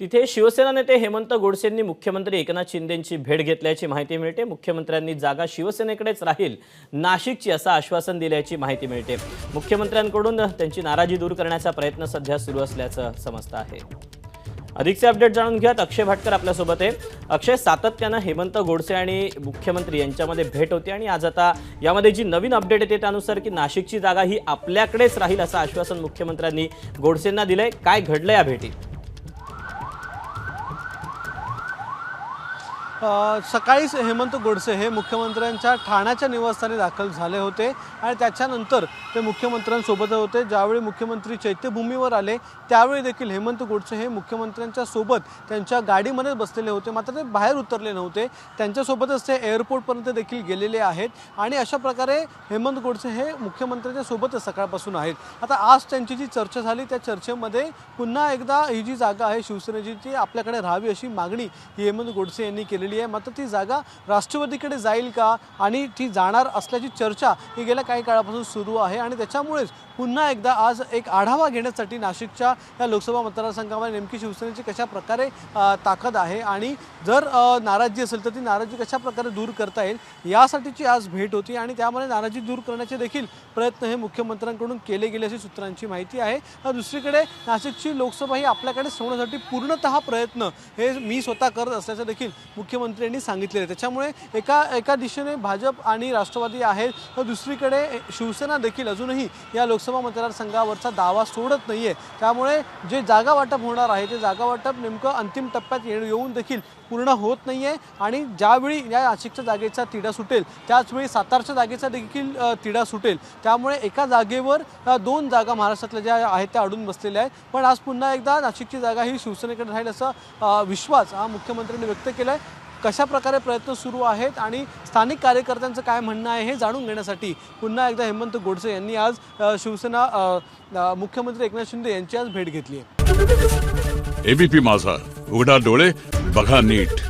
तिथे शिवसेना नेते हेमंत गोडसेंनी मुख्यमंत्री एकनाथ शिंदेंची भेट घेतल्याची माहिती मिळते. मुख्यमंत्र्यांनी जागा शिवसेनेकडेच राहील नाशिकची असं आश्वासन दिल्याची माहिती मिळते. मुख्यमंत्र्यांकडून त्यांची नाराजी दूर करण्याचा प्रयत्न सध्या सुरू असल्याचं समजतं आहे. अधिकचे अपडेट जाणून घ्यात अक्षय भाटकर आपल्यासोबत आहे. अक्षय सातत्यानं हेमंत गोडसे आणि मुख्यमंत्री यांच्यामध्ये भेट होती आणि आज आता यामध्ये जी नवीन अपडेट येते त्यानुसार की नाशिकची जागा ही आपल्याकडेच राहील असं आश्वासन मुख्यमंत्र्यांनी गोडसेंना दिलंय. काय घडलं या भेटीत? सकाळीच हेमंत गोडसे हे मुख्यमंत्र्यांच्या ठाण्याच्या निवासस्थानी दाखल झाले होते आणि त्याच्यानंतर ते मुख्यमंत्र्यांसोबत होते. ज्यावेळी मुख्यमंत्री चैत्यभूमीवर आले त्यावेळी देखील हेमंत गोडसे हे मुख्यमंत्र्यांच्या सोबत त्यांच्या गाडीमध्येच बसलेले होते. मात्र ते बाहेर उतरले नव्हते. त्यांच्यासोबतच ते एअरपोर्टपर्यंत देखील गेलेले आहेत आणि अशा प्रकारे हेमंत गोडसे हे मुख्यमंत्र्यांच्या सोबतच सकाळपासून आहेत. आता आज त्यांची जी चर्चा झाली त्या चर्चेमध्ये पुन्हा एकदा ही जी जागा आहे शिवसेनेची ती आपल्याकडे राहावी अशी मागणी हेमंत गोडसे यांनी केलेली आहे. मात्र ती जागा राष्ट्रवादीकडे जाईल का आणि ती जाणार असल्याची चर्चा ही गेल्या काही काळापासून सुरू आहे आणि त्याच्यामुळेच पुन्हा एकदा आज एक आढावा घेण्यासाठी नाशिकच्या या लोकसभा मतदारसंघामध्ये नेमकी शिवसेनेची कशा प्रकारे ताकद आहे आणि जर नाराजी असेल तर ती नाराजी कशा प्रकारे दूर करता येईल यासाठीची आज भेट होती आणि त्यामध्ये नाराजी दूर करण्याचे देखील प्रयत्न हे मुख्यमंत्र्यांकडून केले गेले अशी सूत्रांची माहिती आहे. तर दुसरीकडे नाशिकची लोकसभा ही आपल्याकडे सोडण्यासाठी पूर्णतः प्रयत्न हे मी स्वतः करत असल्याचं देखील मुख्यमंत्र्यांनी सांगितलेलं आहे. त्याच्यामुळे एका एका दिशेने भाजप आणि राष्ट्रवादी आहेत तर दुसरीकडे शिवसेना देखील अजूनही या लोकसभा मतदारसंघावरचा दावा सोडत नाही आहे त्यामुळे जे जागा वाटप होणार आहे ते जागा वाटप नेमकं अंतिम टप्प्यात ये येऊन देखील पूर्ण होत नाही आहे आणि ज्यावेळी या नाशिकच्या जागेचा तिढा सुटेल त्याचवेळी सातारच्या जागेचा देखील तिढा सुटेल. त्यामुळे एका जागेवर दोन जागा महाराष्ट्रातल्या ज्या आहेत त्या अडून बसलेल्या आहेत. पण आज पुन्हा एकदा नाशिकची जागा ही शिवसेनेकडे राहील असा विश्वास हा मुख्यमंत्र्यांनी व्यक्त केला आहे कशा प्रकारे प्रयत्न सुरू आहेत आणि स्थानिक कार्यकर्त्यांचं काय म्हणणं आहे हे जाणून घेण्यासाठी पुन्हा एकदा हेमंत गोडसे यांनी आज शिवसेना मुख्यमंत्री एकनाथ शिंदे यांची आज भेट घेतली आहे. एबीपी माझा उघडा डोळे बघा नीट.